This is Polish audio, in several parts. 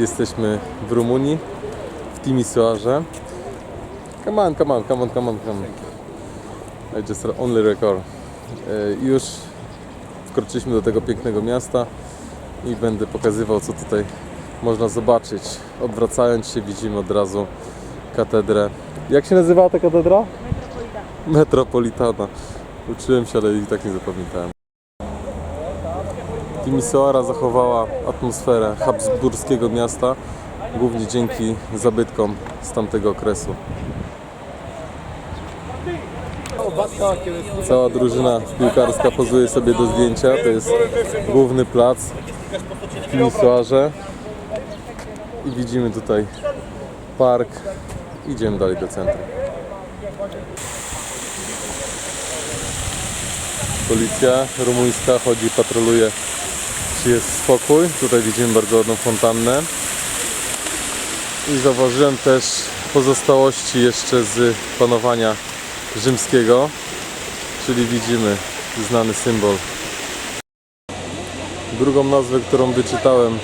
Jesteśmy w Rumunii, w Timisoarze. Come on, come on, come on, come on, come on. I just only record. E, Już wkroczyliśmy do tego pięknego miasta i będę pokazywał, co tutaj można zobaczyć. Odwracając się, widzimy od razu katedrę. Jak się nazywała ta katedra? Metropolitana. Uczyłem się, ale i tak nie zapamiętałem. Timisoara zachowała atmosferę habsburskiego miasta, głównie dzięki zabytkom z tamtego okresu. Cała drużyna piłkarska pozuje sobie do zdjęcia. To jest główny plac w Timisoarze. I widzimy tutaj park. Idziemy dalej do centrum. Policja rumuńska chodzi, patroluje, jest spokój. Tutaj widzimy bardzo ładną fontannę. I zauważyłem też pozostałości jeszcze z panowania rzymskiego, czyli widzimy znany symbol. Drugą nazwę, którą wyczytałem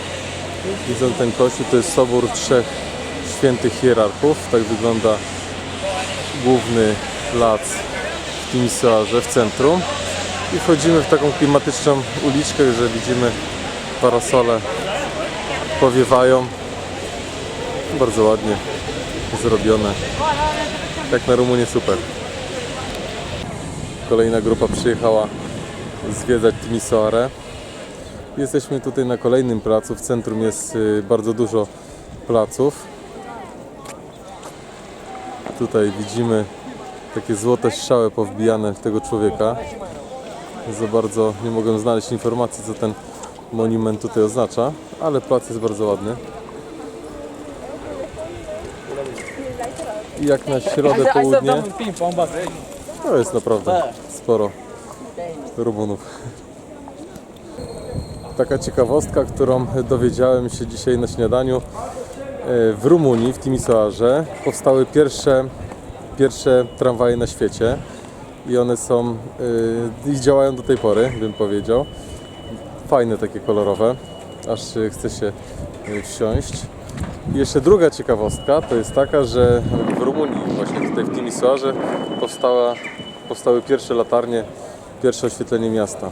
widząc ten kościół, to jest Sobór Trzech Świętych Hierarchów. Tak wygląda główny plac w Timisoarze, w centrum. I wchodzimy w taką klimatyczną uliczkę, że widzimy parasole powiewają. Bardzo ładnie zrobione. Jak na Rumunię super. Kolejna grupa przyjechała zwiedzać Timisoarę. Jesteśmy tutaj na kolejnym placu. W centrum jest y, bardzo dużo placów. Tutaj widzimy takie złote strzały powbijane tego człowieka. Za bardzo nie mogłem znaleźć informacji, co ten monument tutaj oznacza, ale plac jest bardzo ładny. I jak na środę, południe, to jest naprawdę sporo Rumunów. Taka ciekawostka, którą dowiedziałem się dzisiaj na śniadaniu. E, W Rumunii, w Timisoarze, powstały pierwsze, pierwsze tramwaje na świecie i one są yy, i działają do tej pory, bym powiedział. Fajne takie kolorowe, aż chce się y, wsiąść. I jeszcze druga ciekawostka to jest taka, że w Rumunii, właśnie tutaj w Timisoarze powstały pierwsze latarnie, pierwsze oświetlenie miasta.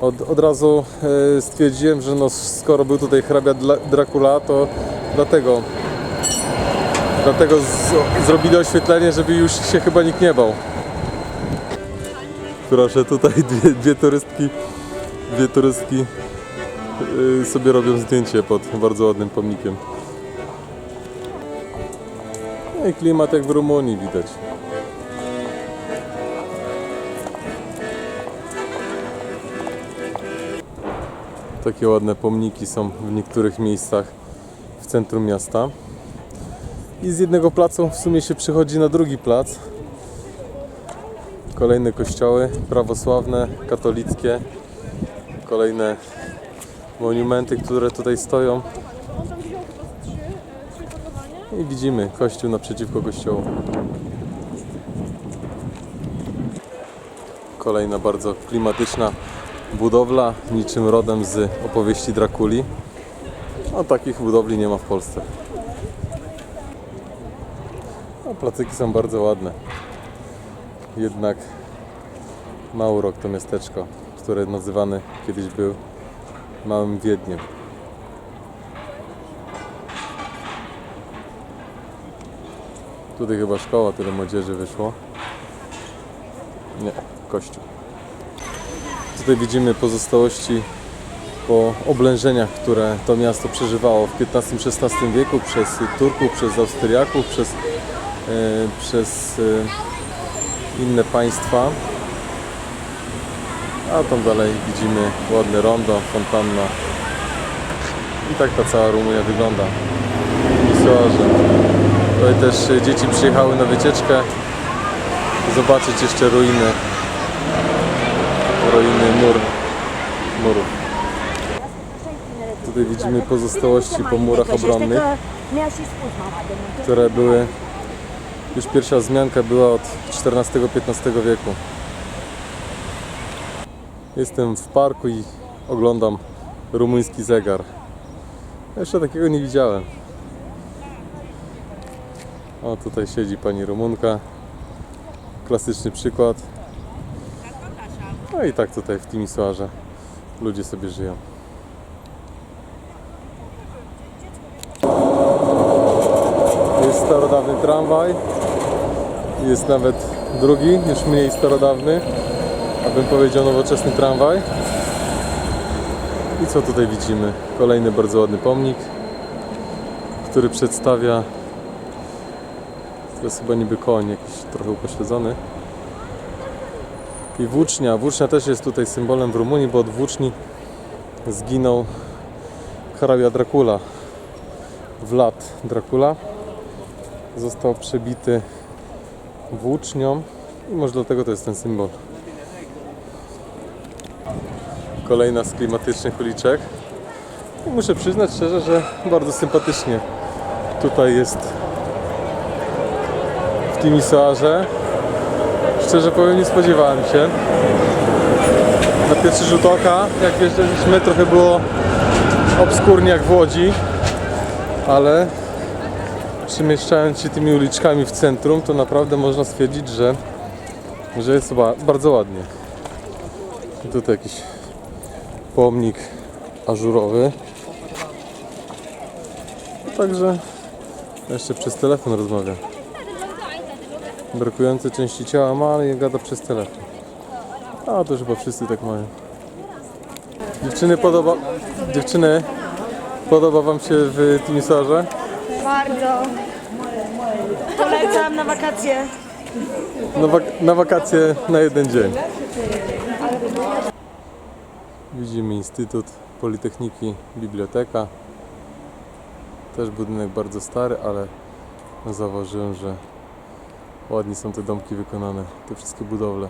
Od, od razu y, stwierdziłem, że no, skoro był tutaj hrabia Dracula, to dlatego Dlatego z, zrobili oświetlenie, żeby już się chyba nikt nie bał. Proszę, tutaj dwie, dwie turystki, dwie turystki yy, sobie robią zdjęcie pod bardzo ładnym pomnikiem. No i klimat jak w Rumunii widać. Takie ładne pomniki są w niektórych miejscach w centrum miasta. I z jednego placu w sumie się przychodzi na drugi plac. Kolejne kościoły prawosławne, katolickie. Kolejne monumenty, które tutaj stoją. I widzimy kościół naprzeciwko kościołu. Kolejna bardzo klimatyczna budowla, niczym rodem z opowieści Drakuli. A takich budowli nie ma w Polsce. No, placyki są bardzo ładne. Jednak Małurok to miasteczko, które nazywane kiedyś był Małym Wiedniem. Tutaj chyba szkoła, tyle młodzieży wyszło. Nie, kościół. Tutaj widzimy pozostałości po oblężeniach, które to miasto przeżywało w XV-XVI wieku przez Turków, przez Austriaków, przez e, przez e, inne państwa. A tam dalej widzimy ładne rondo, fontanna. I tak ta cała Rumunia wygląda. Misoarze. Tutaj też dzieci przyjechały na wycieczkę zobaczyć jeszcze ruiny ruiny mur, murów. Tutaj widzimy pozostałości po murach obronnych, które były już pierwsza wzmianka była od XIV-XV wieku. Jestem w parku i oglądam rumuński zegar. Jeszcze takiego nie widziałem. O, tutaj siedzi pani Rumunka. Klasyczny przykład. No i tak tutaj w Timisoarze ludzie sobie żyją. Jest starodawny tramwaj. Jest nawet drugi, już mniej starodawny. Abym powiedział nowoczesny tramwaj. I co tutaj widzimy? Kolejny bardzo ładny pomnik, który przedstawia to jest chyba niby koń, jakiś trochę upośledzony. I włócznia. Włócznia też jest tutaj symbolem w Rumunii, bo od włóczni zginął hrabia Dracula. Vlad Dracula został przebity włócznią i może dlatego to jest ten symbol. Kolejna z klimatycznych uliczek. I muszę przyznać szczerze, że bardzo sympatycznie tutaj jest w Timisoarze. Szczerze powiem, nie spodziewałem się. Na pierwszy rzut oka, jak wjeżdżaliśmy, trochę było obskurnie jak w Łodzi, ale przemieszczając się tymi uliczkami w centrum, to naprawdę można stwierdzić, że, że jest ba- bardzo ładnie. I tutaj jakiś pomnik ażurowy. Także jeszcze przez telefon rozmawiam. Brakujące części ciała ma, ale nie gada przez telefon. A to chyba wszyscy tak mają. Dziewczyny podoba... Dziewczyny, podoba wam się w Timisoarze? Bardzo. Polecam na wakacje. Na, wak- na wakacje na jeden dzień. Widzimy Instytut Politechniki, biblioteka. Też budynek bardzo stary, ale zauważyłem, że ładnie są te domki wykonane, te wszystkie budowle.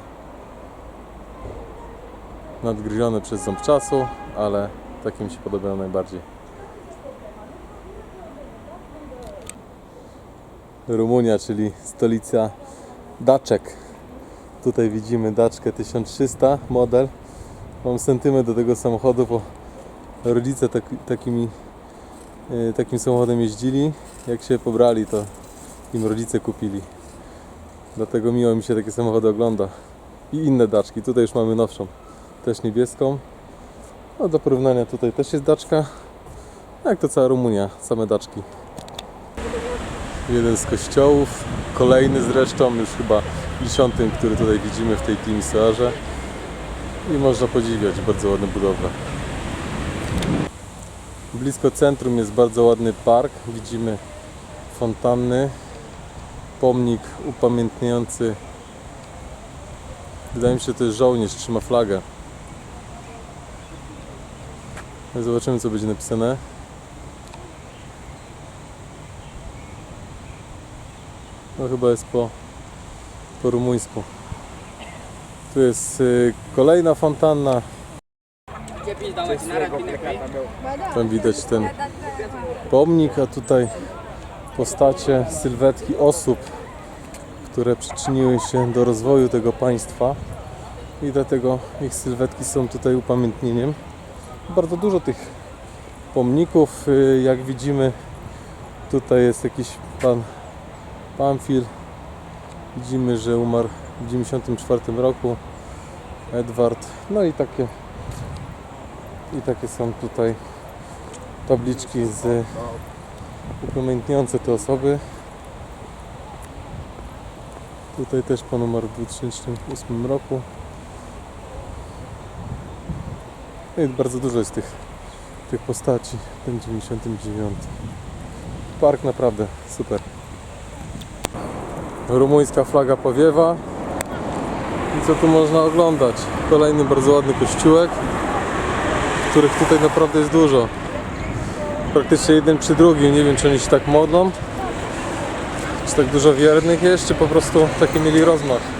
Nadgryzione przez ząb czasu, ale takie mi się podobają najbardziej. Rumunia, czyli stolica daczek. Tutaj widzimy daczkę 1300 model. Mam sentyment do tego samochodu, bo rodzice tak, takimi, e, takim samochodem jeździli. Jak się pobrali, to im rodzice kupili. Dlatego miło mi się takie samochody ogląda. I inne daczki. Tutaj już mamy nowszą, też niebieską. No do porównania tutaj też jest daczka. Jak to cała Rumunia, same daczki. Jeden z kościołów, kolejny zresztą, już chyba dziesiątym, który tutaj widzimy w tej Timisoarze. I można podziwiać bardzo ładne budowle. Blisko centrum jest bardzo ładny park. Widzimy fontanny, pomnik upamiętniający. Wydaje mi się, że to jest żołnierz, trzyma flagę. Zobaczymy, co będzie napisane. No chyba jest po, po rumuńsku. Tu jest y, kolejna fontanna. Tam widać ten pomnik, a tutaj postacie, sylwetki osób, które przyczyniły się do rozwoju tego państwa i dlatego ich sylwetki są tutaj upamiętnieniem. Bardzo dużo tych pomników, y, jak widzimy, tutaj jest jakiś pan Pamfil. Widzimy, że umarł w 1994 roku. Edward. No i takie i takie są tutaj tabliczki z upamiętniające te osoby. Tutaj też pan umarł w 2008 roku. No i bardzo dużo jest tych, tych postaci. Ten 99. Park naprawdę super. Rumuńska flaga powiewa. I co tu można oglądać? Kolejny bardzo ładny kościółek, których tutaj naprawdę jest dużo. Praktycznie jeden przy drugim. Nie wiem, czy oni się tak modlą, czy tak dużo wiernych jest, czy po prostu taki mieli rozmach.